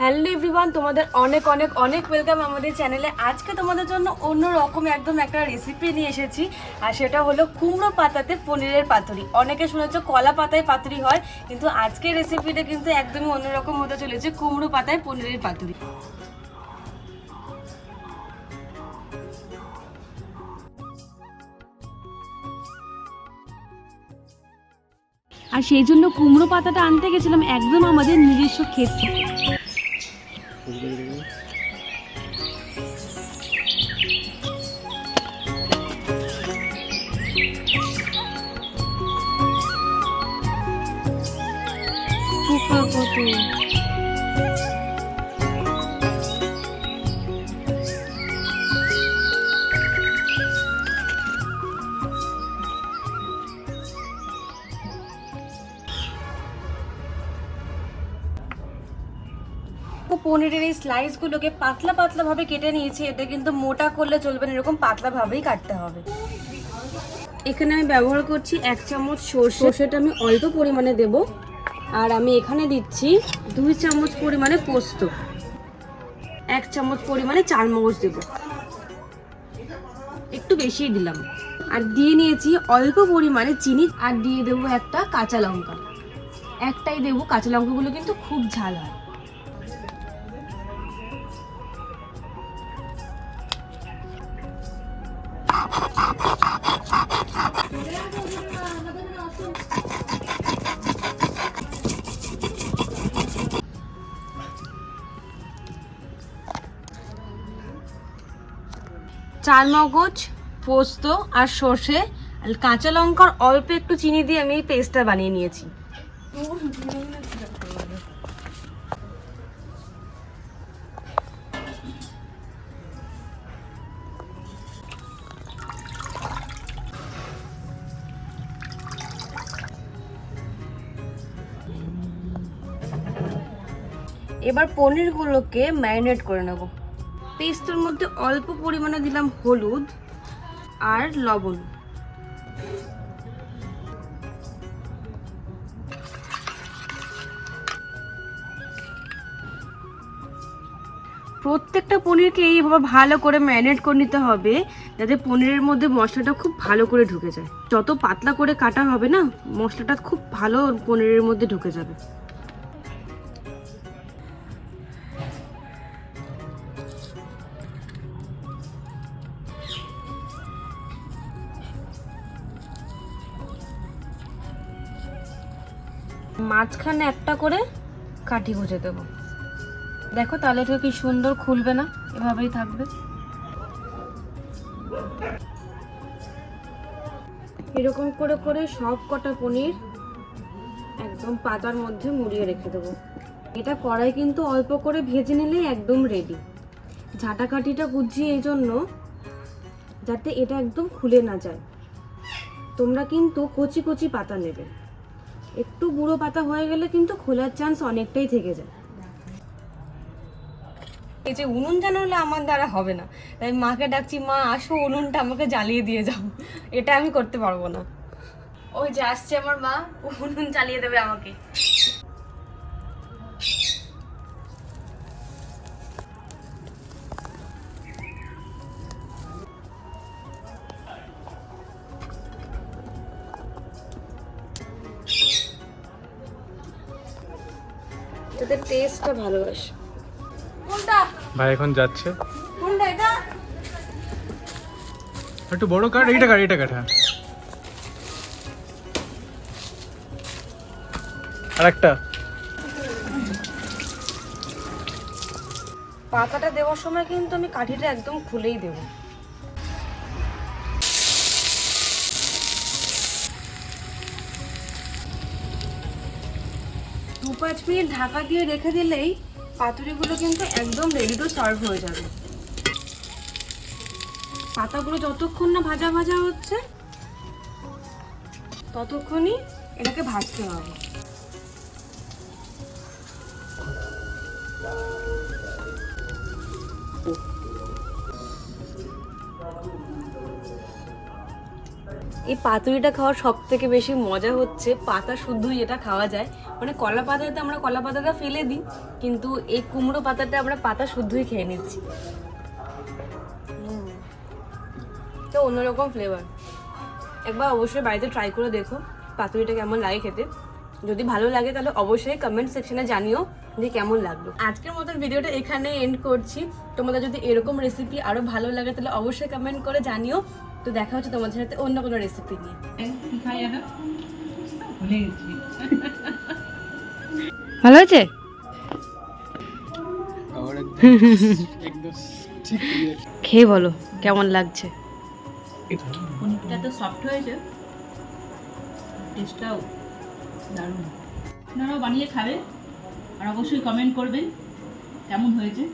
Hello everyone তোমাদের অনেক অনেক অনেক ওয়েলকাম আমাদের চ্যানেলে আজকে তোমাদের জন্য অন্য রকম একদম একটা রেসিপি নিয়ে এসেছি, আর সেটা হলো কুমড়ো পাতাতে পনিরের পাতুরি। অনেকে শুনেছো কলা পাতায় পাতুরি হয়, কিন্তু আজকের রেসিপিটা কিন্তু একদমই অন্যরকম হতে চলেছে কুমড়ো পাতায় পনিরের পাতুরি। আর সেই জন্য কুমড়ো পাতাটা আনতে গেছিলাম একদম আমাদের নিজস্ব ক্ষেত থেকে। পোকা কত পনিরের এই স্লাইসগুলোকে পাতলা পাতলা ভাবে কেটে নিয়েছি, এটা কিন্তু মোটা করলে চলবে না, এরকম পাতলা ভাবেই কাটতে হবে। এখানে আমি ব্যবহার করছি এক চামচ সর্ষে। সর্ষেটা আমি অল্প পরিমাণে দেব, আর আমি এখানে দিচ্ছি দুই চামচ পরিমাণে পোস্ত। এক চামচ পরিমাণে চার চারমগজ দেব। একটু বেশি দিলাম। আর দিয়ে নিয়েছি অল্প পরিমাণে চিনি, আর দিয়ে দেবো একটা কাঁচা লঙ্কা। একটাই দেবো কাঁচা লঙ্কাগুলো কিন্তু খুব ঝাল হয়। চার মগজ পোস্ত আর সর্ষে কাঁচা লঙ্কার অল্প একটু চিনি দিয়ে আমি এই পেস্টটা বানিয়ে নিয়েছি। এবার পনিরগুলোকে ম্যারিনেট করে নেব। পেস্টের মধ্যে অল্প পরিমাণে দিলাম হলুদ আর লবণ। প্রত্যেকটা পনিরকে এইভাবে ভালো করে ম্যারিনেট করে নিতে হবে, যাতে পনিরের মধ্যে মশলাটা খুব ভালো করে ঢুকে যায়। যত পাতলা করে কাটা হবে না, মশলাটা খুব ভালো পনিরের মধ্যে ঢুকে যাবে। মাঝখানে একটা করে কাঠি গুঁজে দেবো। দেখো তাহলে কি সুন্দর খুলবে না? এভাবেই থাকবে। এরকম করে করে সব কটা পনির একদম পাতার মধ্যে মুড়িয়ে রেখে দেবো। এটা কড়াই কিন্তু অল্প করে ভেজে নিলেই একদম রেডি ঝাঁটাকাঠিটা বুঝছি এই জন্য যাতে এটা একদম খুলে না যায়। তোমরা কিন্তু কচি কচি পাতা নেবে। একটু বুড়ো পাতা হয়ে গেলে কিন্তু খোলার চান্স অনেকটাই থেকে যায়। এই যে উনুন জানালে আমার দ্বারা হবে না তাই মাকে ডাকছি মা আসো উনুনটা আমাকে জ্বালিয়ে দিয়ে যাও। এটা আমি করতে পারব না। ওই যে আসছে আমার মা উনুন জ্বালিয়ে দেবে আমাকে। যাতে টেস্টটা ভালো আসে কোনটা? ভাই এখন যাচ্ছে। কোনটা এটা? একটু বড় কাঠ এইটা কাঠ এইটা কাঠ হ্যাঁ। আর একটা পাতাটা দেওয়ার সময় কিন্তু আমি কাঠিটা একদম খুলেই দেবো। পাঁচ মিনিট ঢাকা দিয়ে রেখে দিলেই পাতুরিগুলো কিন্তু একদম রেডি টু সার্ভ হয়ে যাবে। পাতাগুলো যতক্ষণ না ভাজা ভাজা হচ্ছে, ততক্ষণই এটাকে ভাজতে হবে। এই পাতুরিটা খাওয়ার সব থেকে বেশি মজা হচ্ছে। পাতা শুদ্ধই এটা খাওয়া যায়। মানে কলা পাতাতে আমরা কলা পাতাটা ফেলে দিই, কিন্তু এই কুমড়ো পাতাটা আমরা পাতা শুদ্ধই খেয়ে নিচ্ছি। তো অন্যরকম ফ্লেভার একবার অবশ্যই বাড়িতে ট্রাই করে দেখো, পাতুরিটা কেমন লাগে খেতে। যদি ভালো লাগে তাহলে অবশ্যই কমেন্ট সেকশনে জানিও যে কেমন লাগল। আজকের মতন ভিডিওটা এখানে এন্ড করছি। তোমাদের যদি এরকম রেসিপি আরও ভালো লাগে তাহলে অবশ্যই কমেন্ট করে জানিও। তো দেখা হচ্ছে তোমাদের সাথে অন্য কোনো রেসিপি নিয়ে। ভুলে গেছি ভালো আছে খেয়ে বলো কেমন লাগছে? পনিরটা তো সফট হয়েছে। টেস্টটাও দারুণ। আপনারাও বানিয়ে খাবেন আর অবশ্যই কমেন্ট করবেন। কেমন হয়েছে?